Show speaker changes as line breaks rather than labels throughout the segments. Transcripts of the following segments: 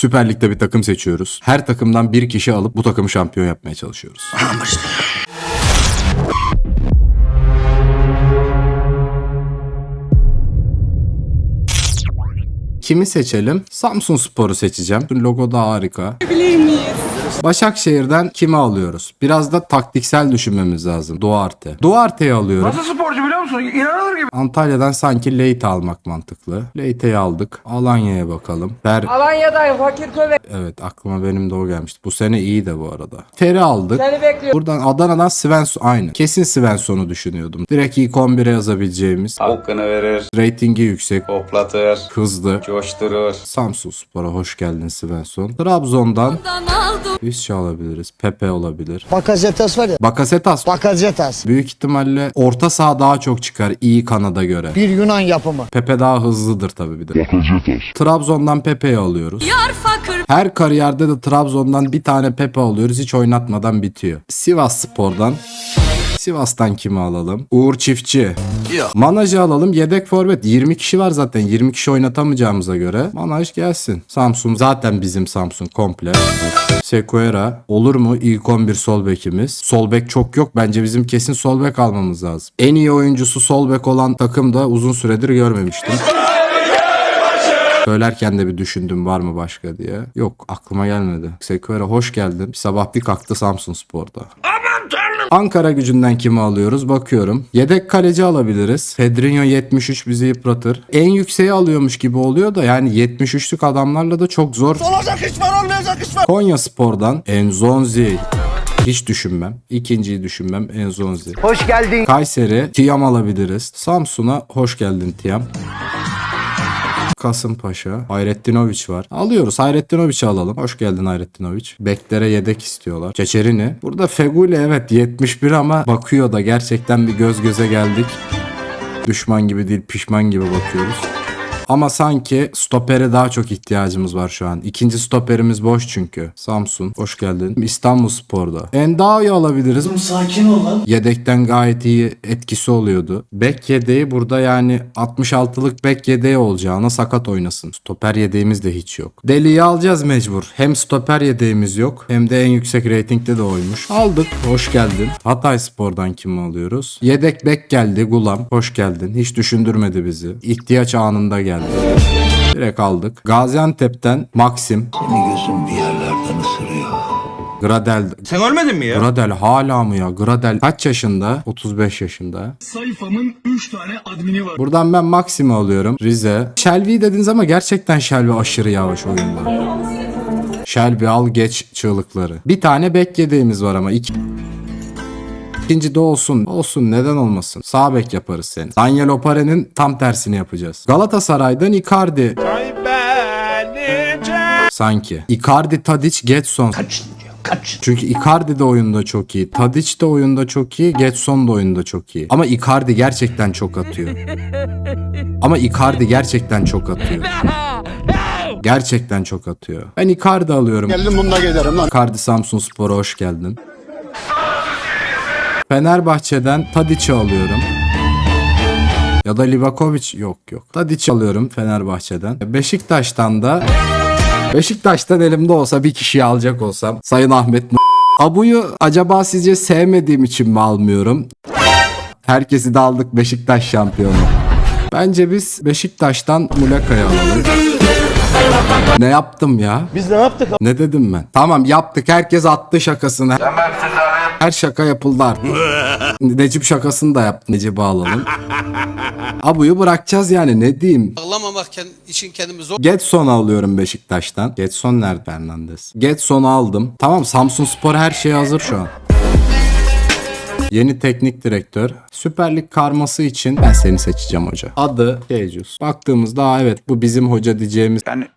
Süper Lig'de bir takım seçiyoruz. Her takımdan bir kişi alıp bu takımı şampiyon yapmaya çalışıyoruz. Kimi seçelim? Samsun Spor'u seçeceğim. Logo da harika. Başakşehir'den kimi alıyoruz? Biraz da taktiksel düşünmemiz lazım. Duarte. Duarte'yi alıyorum.
Nasıl sporcu biliyor musun? İnanılır gibi.
Antalya'dan sanki Leyte almak mantıklı. Leyte'yi aldık. Alanya'ya bakalım. Fer
Alanya'dayım Fakirköy.
Evet aklıma benim de o gelmişti. Bu sene iyi de bu arada. Fer'i aldık.
Seni bekliyorum.
Buradan Adana'dan Svensson aynı. Kesin Svensson'u düşünüyordum. Direkt ilk 11'e yazabileceğimiz.
Hakkını verir,
Ratingi yüksek.
hoplatır,
Hızlı.
coşturur.
Samsun Spor'a hoş geldin Svensson. Trabzon'dan Visca alabiliriz. Pepe olabilir.
Bakasetas var ya.
Bakasetas
Bakasetas.
büyük ihtimalle orta saha daha çok çıkar iyi Kanada göre.
Bir Yunan yapımı.
Pepe daha hızlıdır tabii bir de. Trabzon'dan Pepe'yi alıyoruz. Her kariyerde de Trabzon'dan bir tane Pepe alıyoruz. Hiç oynatmadan bitiyor. Sivas Spor'dan Sivas'tan kimi alalım? Uğur Çiftçi. Manaj'ı alalım. Yedek forvet. 20 kişi var zaten. 20 kişi oynatamayacağımıza göre. Manaj gelsin. Samsun zaten bizim Samsun komple. Sequeira. Olur mu? İlk 11 sol bekimiz. Sol bek çok yok. Bence bizim kesin sol bek almamız lazım. En iyi oyuncusu sol bek olan takım da uzun süredir görmemiştim. Söylerken de bir düşündüm var mı başka diye. Yok aklıma gelmedi. Sequeira hoş geldin. Bir sabah bir kalktı Samsun Spor'da. Ankara gücünden kimi alıyoruz bakıyorum. Yedek kaleci alabiliriz. Pedrinho 73 bizi yıpratır. En yükseği alıyormuş gibi oluyor da yani 73'lük adamlarla da çok zor.
Olacak iş var olmayacak iş var.
Konya Spor'dan Enzonzi. Hiç düşünmem. İkinciyi düşünmem Enzonzi.
Hoş geldin.
Kayseri Tiam alabiliriz. Samsun'a hoş geldin Tiam. Kasımpaşa. Hayrettinovic var. Alıyoruz. Hayrettinovic'i alalım. Hoş geldin Hayrettinovic. Beklere yedek istiyorlar. Çeçerini. Burada Feguli evet 71 ama bakıyor da gerçekten bir göz göze geldik. Düşman gibi değil pişman gibi bakıyoruz. Ama sanki stopere daha çok ihtiyacımız var şu an. İkinci stoperimiz boş çünkü. Samsun hoş geldin. İstanbul Spor'da. Endao'yu alabiliriz.
Sakin ol lan.
Yedekten gayet iyi etkisi oluyordu. Bek yedeği burada yani 66'lık bek yedeği olacağına sakat oynasın. Stoper yedeğimiz de hiç yok. Deli'yi alacağız mecbur. Hem stoper yedeğimiz yok hem de en yüksek reytingde de oymuş. Aldık. Hoş geldin. Hatay Spor'dan kimi alıyoruz? Yedek bek geldi. Gulam. Hoş geldin. Hiç düşündürmedi bizi. İhtiyaç anında geldi. Direkt aldık. Gaziantep'ten Maxim. Gradel.
Sen ölmedin mi ya?
Gradel hala mı ya? Gradel kaç yaşında? 35 yaşında.
Sayfamın 3 tane admini var.
Buradan ben Maxim'i alıyorum. Rize. Shelby dediniz ama gerçekten Shelby aşırı yavaş oyunda. Shelby al geç çığlıkları. Bir tane bek yedeğimiz var ama iki. İkinci de olsun. Olsun neden olmasın. Sağ bek yaparız seni. Daniel Opare'nin tam tersini yapacağız. Galatasaray'dan Icardi. Sanki. Icardi, Tadic, Getson. Çünkü Icardi de oyunda çok iyi. Tadic de oyunda çok iyi. Getson da oyunda çok iyi. Ama Icardi gerçekten çok atıyor. Ama Icardi gerçekten çok atıyor. Gerçekten çok atıyor. Ben Icardi alıyorum.
Geldim bununla giderim lan.
Icardi Samsun Spor'a hoş geldin. Fenerbahçe'den Tadic'i alıyorum. Ya da Livakovic yok yok. Tadic alıyorum Fenerbahçe'den. Beşiktaş'tan da Beşiktaş'tan elimde olsa bir kişiyi alacak olsam Sayın Ahmet Abu'yu acaba sizce sevmediğim için mi almıyorum? Herkesi de aldık Beşiktaş şampiyonu. Bence biz Beşiktaş'tan Muleka'yı alalım. Ne yaptım ya?
Biz ne yaptık?
Ne dedim ben? Tamam yaptık. Herkes attı şakasını. Her şaka yapıldı artık. Necip şakasını da yaptı. Necip'i alalım. Abu'yu bırakacağız yani ne diyeyim.
Ağlamamak için kendimi zor
Getson'u alıyorum Beşiktaş'tan. Getson nerede Fernandez? Getson'u aldım. Tamam Samsun Spor her şey hazır şu an. Yeni teknik direktör. Süper Lig karması için ben seni seçeceğim hoca. Adı Tecus. Baktığımızda "Aa, evet bu bizim hoca diyeceğimiz
Ben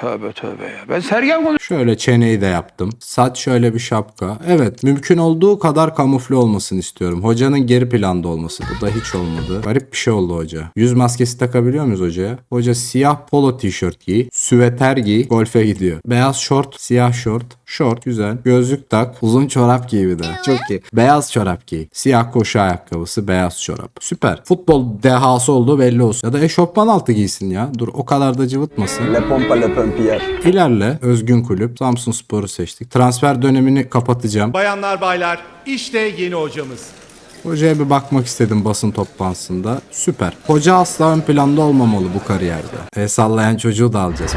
tövbe tövbe ya. Ben Sergen konuş.
Şöyle çeneyi de yaptım. Saç şöyle bir şapka. Evet mümkün olduğu kadar kamufle olmasını istiyorum. Hocanın geri planda olması. Bu da hiç olmadı. Garip bir şey oldu hoca. Yüz maskesi takabiliyor muyuz hocaya? Hoca siyah polo tişört giy. Süveter giy. Golfe gidiyor. Beyaz şort, siyah şort. Şort güzel. Gözlük tak. Uzun çorap giy bir de. Çok iyi. Beyaz çorap giy. Siyah koşu ayakkabısı, beyaz çorap. Süper. Futbol dehası olduğu belli olsun. Ya da eşofman altı giysin ya. Dur o kadar da cıvıtmasın.
Le pompa le pompier.
İlerle. Özgün kulüp. Samsun Spor'u seçtik. Transfer dönemini kapatacağım.
Bayanlar baylar işte yeni hocamız.
Hocaya bir bakmak istedim basın toplantısında. Süper. Hoca asla ön planda olmamalı bu kariyerde. El sallayan çocuğu da alacağız.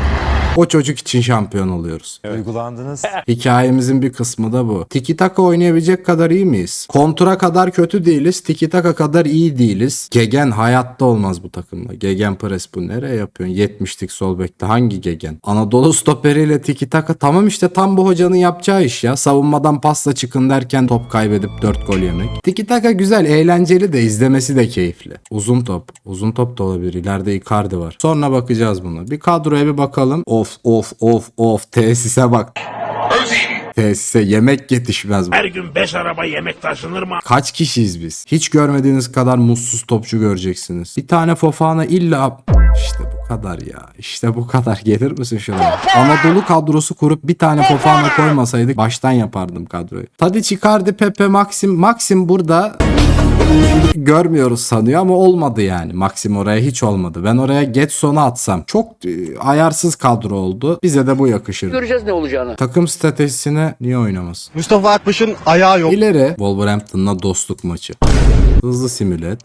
O çocuk için şampiyon oluyoruz.
Duygulandınız.
Hikayemizin bir kısmı da bu. Tiki taka oynayabilecek kadar iyi miyiz? Kontura kadar kötü değiliz. Tiki taka kadar iyi değiliz. Gegen hayatta olmaz bu takımla. Gegen pres bu nereye yapıyorsun? 70'lik sol bekte hangi Gegen? Anadolu stoperiyle tiki taka tamam işte tam bu hocanın yapacağı iş ya. Savunmadan pasla çıkın derken top kaybedip 4 gol yemek. Tiki taka güzel, eğlenceli de izlemesi de keyifli. Uzun top. Uzun top da olabilir. İleride Icardi var. Sonra bakacağız buna. Bir kadroya bir bakalım. Of of of of tesise bak. Tesise yemek yetişmez. Her gün 5 araba yemek taşınır mı? Kaç kişiyiz biz? Hiç görmediğiniz kadar mutsuz topçu göreceksiniz. Bir tane Fofana illa... İşte bu kadar ya. İşte bu kadar. Gelir misin şuraya? Anadolu kadrosu kurup bir tane Fofana koymasaydık baştan yapardım kadroyu. Tadic, Icardi, Pepe, Maxim. Maxim burada görmüyoruz sanıyor ama olmadı yani. Maxim oraya hiç olmadı. Ben oraya Getson'u atsam çok e, ayarsız kadro oldu. Bize de bu yakışır.
Göreceğiz ne olacağını.
Takım stratejisine niye oynamasın?
Mustafa Akbaş'ın ayağı yok.
İleri Wolverhampton'la dostluk maçı. Hızlı simület.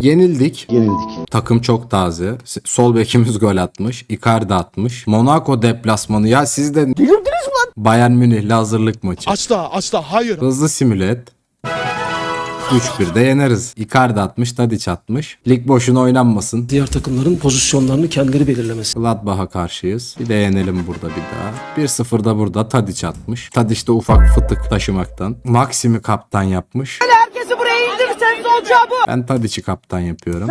Yenildik.
Yenildik.
Takım çok taze. Sol bekimiz gol atmış. Icardi atmış. Monaco deplasmanı. Ya siz de... Delirdiniz mi lan? Bayern Münih'le hazırlık maçı.
Asla asla hayır.
Hızlı simület. 3-1'de yeneriz. Icardi atmış, Tadic atmış. Lig boşuna oynanmasın.
Diğer takımların pozisyonlarını kendileri belirlemesi.
Gladbach'a karşıyız. Bir de yenelim burada bir daha. 1-0'da burada Tadic atmış. Tadic de ufak fıtık taşımaktan. Maxim'i kaptan yapmış.
Herkesi buraya indirirseniz olacağı bu.
Ben Tadic'i kaptan yapıyorum.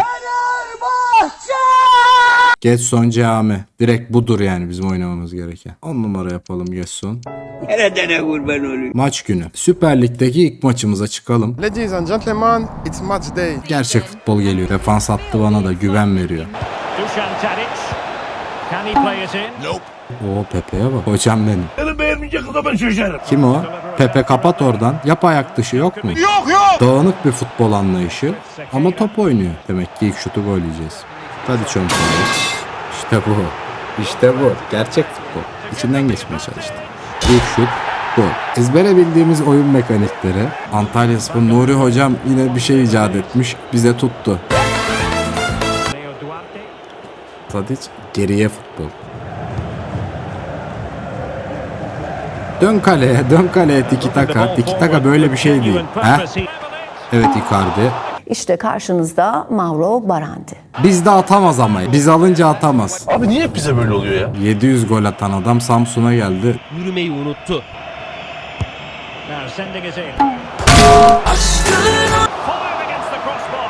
Getson Cami. Direkt budur yani bizim oynamamız gereken. 10 numara yapalım Getson.
Nereden kurban olayım?
Maç günü. Süper Lig'deki ilk maçımıza çıkalım.
Ladies and gentlemen, it's match day.
Gerçek futbol geliyor. Defans attı bana da güven veriyor.
Dusan Tadic. Can he play it in?
Oo Pepe'ye bak. Hocam benim. Kim o? Pepe kapat oradan. Yap ayak dışı yok mu? Yok yok. Dağınık bir futbol anlayışı. Ama top oynuyor. Demek ki ilk şutu gol yiyeceğiz. Hadi çömpeğe. İşte bu. İşte bu. Gerçek futbol. İçinden geçmeye çalıştı. İlk şut gol. Ezbere bildiğimiz oyun mekanikleri. Antalya Spor Nuri hocam yine bir şey icat etmiş. Bize tuttu. Tadic geriye futbol. Dön kaleye, dön kaleye tiki taka. Tiki taka böyle bir şey değil. He? Evet Icardi.
İşte karşınızda Mauro Baranti.
Bizde atamaz ama. Biz alınca atamaz.
Abi niye hep bize böyle oluyor ya?
700 gol atan adam Samsun'a geldi.
Yürümeyi unuttu.
The crossbar.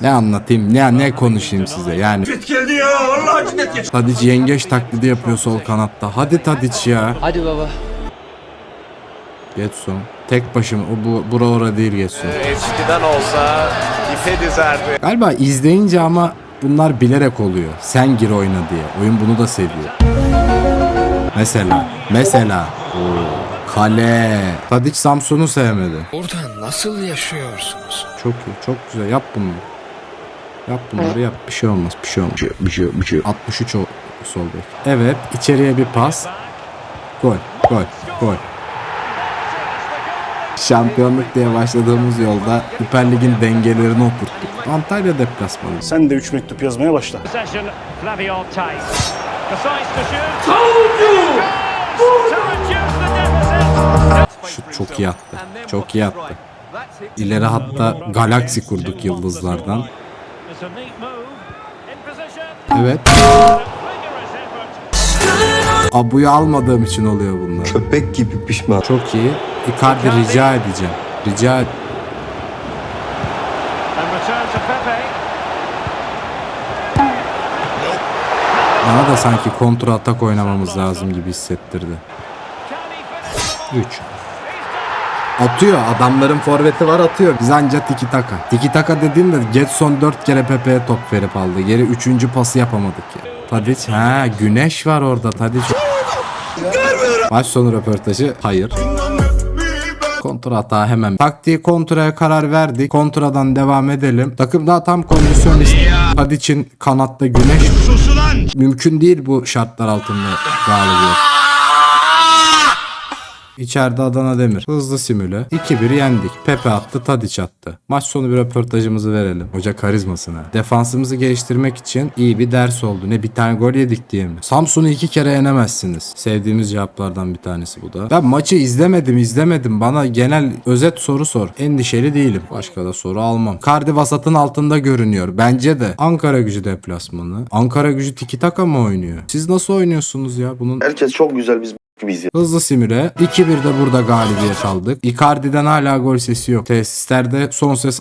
Ne anlatayım, ne ne konuşayım size yani.
geldi ya. Allah cinnet geç.
Tadic yengeç taklidi yapıyor sol kanatta. Hadi Tadic ya.
Hadi baba.
Getson. Tek başıma. O bu bura ora değil Getson.
Eskiden olsa ipe dizerdi.
Galiba izleyince ama bunlar bilerek oluyor. Sen gir oyna diye. Oyun bunu da seviyor. Mesela. Mesela. Oo, kale. Tadic Samsun'u sevmedi.
Burada nasıl yaşıyorsunuz?
Çok iyi. Çok güzel. Yap bunu. Yap bunları yap. Bir şey olmaz. Bir şey olmaz. Bir şey, bir şey. 63 o sol bek. Evet. içeriye bir pas. Gol. Gol. Gol. Şampiyonluk diye başladığımız yolda Süper Lig'in dengelerini oturttuk. Antalya deplasmanı.
Sen de 3 mektup yazmaya başla.
Şut çok iyi attı. Çok iyi attı. İleri hatta galaksi kurduk yıldızlardan. Evet. Abu'yu almadığım için oluyor bunlar.
Köpek gibi pişman.
Çok iyi. Icardi rica edeceğim. Rica et. Bana da sanki kontra atak oynamamız lazım gibi hissettirdi.
Can he finish?
3. Atıyor. Adamların forveti var atıyor. Biz anca tiki taka. Tiki taka dediğimde Getson 4 kere Pepe'ye top verip aldı. Geri 3. pası yapamadık ya. Tadic ha güneş var orada Tadic. Maç sonu röportajı hayır. Kontra hata hemen. Taktiği kontraya karar verdik. Kontradan devam edelim. Takım daha tam kondisyonist. Tadic'in kanatta güneş. Mümkün değil bu şartlar altında galibiyet. İçeride Adana Demir. Hızlı simüle. 2-1 yendik. Pepe attı, Tadiç attı. Maç sonu bir röportajımızı verelim. Hoca karizmasına. Defansımızı geliştirmek için iyi bir ders oldu. Ne bir tane gol yedik diye mi? Samsun'u iki kere yenemezsiniz. Sevdiğimiz cevaplardan bir tanesi bu da. Ben maçı izlemedim izlemedim. Bana genel özet soru sor. Endişeli değilim. Başka da soru almam. Kardi vasatın altında görünüyor. Bence de. Ankara gücü deplasmanı. Ankara gücü tiki taka mı oynuyor? Siz nasıl oynuyorsunuz ya? Bunun
Herkes çok güzel biz ya.
Hızlı simüle. 2-1'de burada galibiyet aldık. Icardi'den hala gol sesi yok. Tesislerde son ses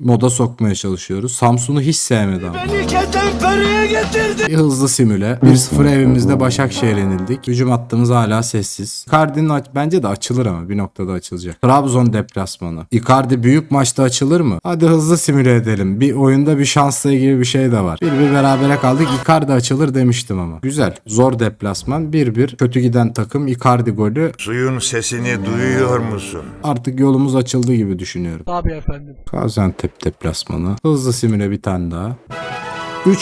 moda sokmaya çalışıyoruz. Samsun'u hiç sevmedi ama. Bir hızlı simüle. 1-0 evimizde Başakşehir'e yenildik. Hücum hattımız hala sessiz. Icardi'nin aç- bence de açılır ama bir noktada açılacak. Trabzon deplasmanı. Icardi büyük maçta açılır mı? Hadi hızlı simüle edelim. Bir oyunda bir şansla ilgili bir şey de var. Bir bir berabere kaldık. Icardi açılır demiştim ama. Güzel. Zor deplasman. 1-1. Kötü giden takım Icardi golü.
Suyun sesini duyuyor musun?
Artık yolumuz açıldı gibi düşünüyorum. Tabii efendim. Gaziantep deplasmanı. Hızlı simüle bir tane daha. 3-1.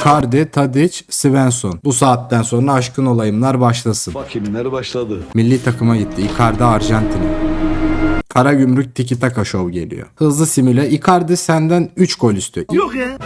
Icardi, Tadic, Svensson. Bu saatten sonra aşkın olayımlar başlasın.
Bak kimler başladı.
Milli takıma gitti. Icardi Arjantin'e. Karagümrük Tiki Taka Show geliyor. Hızlı simüle. Icardi senden 3 gol istiyor. Yok ya.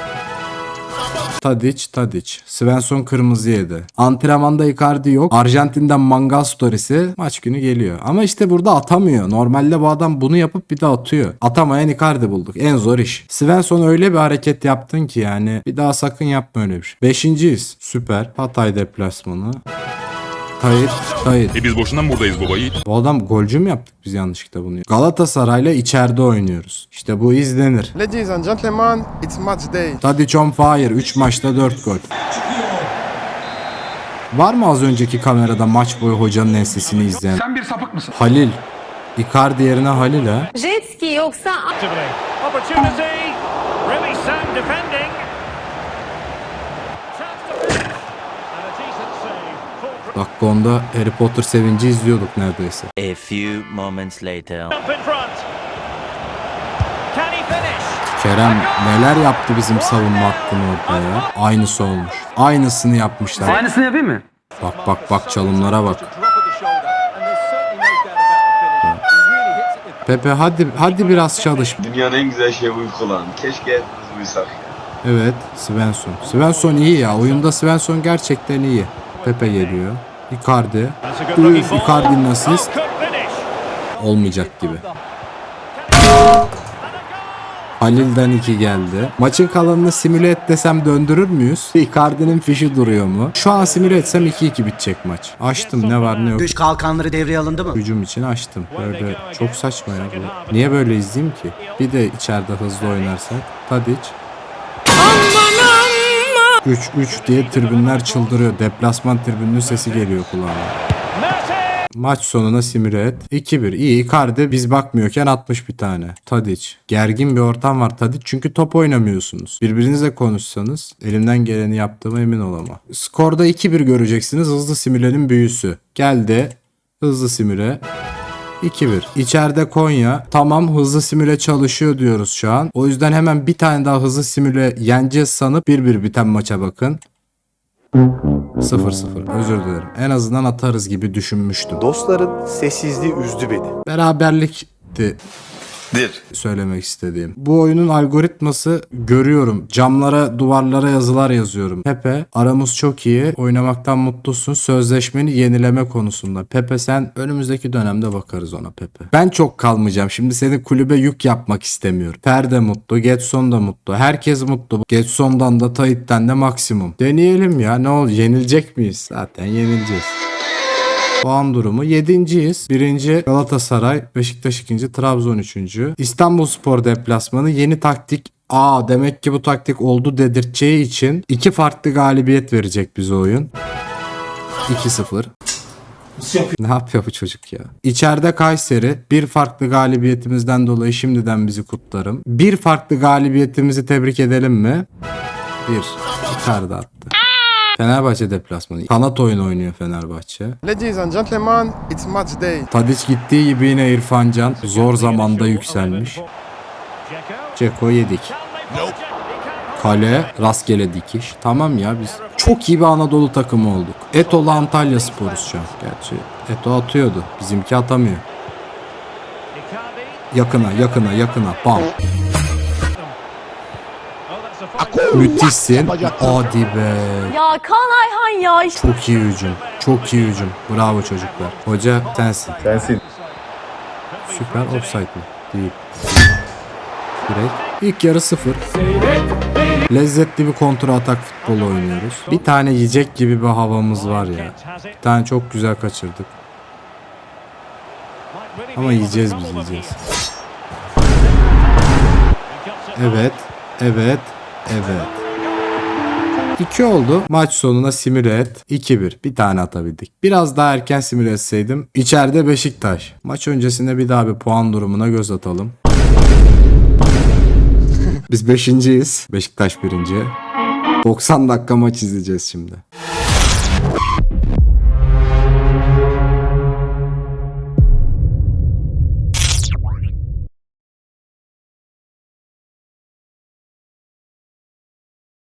Tadic, Tadic. Svensson kırmızı yedi. Antrenmanda Icardi yok. Arjantin'den mangal storiesi maç günü geliyor. Ama işte burada atamıyor. Normalde bu adam bunu yapıp bir de atıyor. Atamayan Icardi bulduk. En zor iş. Svensson öyle bir hareket yaptın ki yani bir daha sakın yapma öyle bir şey. Beşinciyiz. Süper. Hatay deplasmanı. Tayyip, Tayyip.
E biz boşuna mı buradayız baba Yiğit?
Bu adam golcü mü yaptık biz yanlışlıkla bunu? Galatasaray'la içeride oynuyoruz. İşte bu izlenir.
Ladies and gentlemen, it's match day.
Tadic on fire. 3 maçta 4 gol. Var mı az önceki kamerada maç boyu hocanın ensesini izleyen?
Sen bir sapık mısın?
Halil. Icardi yerine Halil ha.
Jet ski yoksa.
Opportunity. Really sound defending. Save. Full
Dakika onda Harry Potter sevinci izliyorduk neredeyse.
A few moments later.
jump in front. Can he finish?
Kerem neler yaptı bizim savunma hattını orada ya. Aynısı olmuş. Aynısını yapmışlar.
Aynısını yapayım mı?
Bak bak bak çalımlara bak. Pepe hadi hadi biraz çalış.
Dünyanın en güzel şeyi uyku lan. Keşke uyusak.
Evet Svensson. Svensson iyi ya. Oyunda Svensson gerçekten iyi. Pepe geliyor. Icardi. Üf. Icardi'nin asist. Olmayacak gibi. Halil'den 2 geldi. Maçın kalanını simüle et desem döndürür müyüz? Icardi'nin fişi duruyor mu? Şu an simüle etsem 2-2 bitecek maç. Açtım ne var ne yok.
Düş kalkanları devreye alındı mı?
Hücum için açtım. Böyle çok saçma ya bu. Niye böyle izleyeyim ki? Bir de içeride hızlı oynarsak. Tadic. 3-3 diye tribünler çıldırıyor. Deplasman tribününün sesi geliyor kulağıma. Maç sonuna simüle et. 2-1. İyi Icardi biz bakmıyorken atmış bir tane. Tadic. Gergin bir ortam var Tadic çünkü top oynamıyorsunuz. Birbirinizle konuşsanız elimden geleni yaptığıma emin ol ama. Skorda 2-1 göreceksiniz hızlı simülenin büyüsü. Geldi. Hızlı simüle. 2-1. İçeride Konya. Tamam hızlı simüle çalışıyor diyoruz şu an. O yüzden hemen bir tane daha hızlı simüle yeneceğiz sanıp 1-1 biten maça bakın. 0-0. Özür dilerim. En azından atarız gibi düşünmüştüm.
Dostların sessizliği üzdü beni.
Beraberlikti
Dir.
söylemek istediğim. Bu oyunun algoritması görüyorum. Camlara, duvarlara yazılar yazıyorum. Pepe aramız çok iyi. Oynamaktan mutlusun. Sözleşmeni yenileme konusunda. Pepe sen önümüzdeki dönemde bakarız ona Pepe. Ben çok kalmayacağım. Şimdi seni kulübe yük yapmak istemiyorum. Per de mutlu. Getson da mutlu. Herkes mutlu. Getson'dan da Tayyip'ten de maksimum. Deneyelim ya. Ne olur yenilecek miyiz? Zaten yenileceğiz. Puan durumu 7.yiz. 1. Galatasaray, Beşiktaş 2. Trabzon 3. İstanbul Spor deplasmanı yeni taktik Aa demek ki bu taktik oldu dedirteceği için iki farklı galibiyet verecek bize oyun. 2-0. Ne yapıyor bu çocuk ya? İçeride Kayseri. Bir farklı galibiyetimizden dolayı şimdiden bizi kutlarım. Bir farklı galibiyetimizi tebrik edelim mi? Bir. Icardi attı. Fenerbahçe deplasmanı. Kanat oyunu oynuyor Fenerbahçe.
Ladies and gentlemen, it's match day.
Tadiç gittiği gibi yine İrfan Can zor zamanda yükselmiş. Ceko yedik. Kale rastgele dikiş. Tamam ya biz çok iyi bir Anadolu takımı olduk. Eto'la Antalya Sporuz şu an. Gerçi Eto atıyordu. Bizimki atamıyor. Yakına yakına yakına. Bam. Müthişsin. Hadi be.
Ya Kaan Ayhan ya işte.
Çok iyi hücum. Çok iyi hücum. Bravo çocuklar. Hoca sensin.
Sensin.
Süper offside mi? Değil. Direkt. İlk yarı sıfır. Lezzetli bir kontra atak futbolu oynuyoruz. Bir tane yiyecek gibi bir havamız var ya. Bir tane çok güzel kaçırdık. Ama yiyeceğiz biz yiyeceğiz. Evet. Evet. Evet. 2 oldu. Maç sonuna simüle et. 2-1. Bir tane atabildik. Biraz daha erken simüle etseydim. İçeride Beşiktaş. Maç öncesinde bir daha bir puan durumuna göz atalım. Biz 5.yiz. Beşiktaş birinci. 90 dakika maç izleyeceğiz şimdi.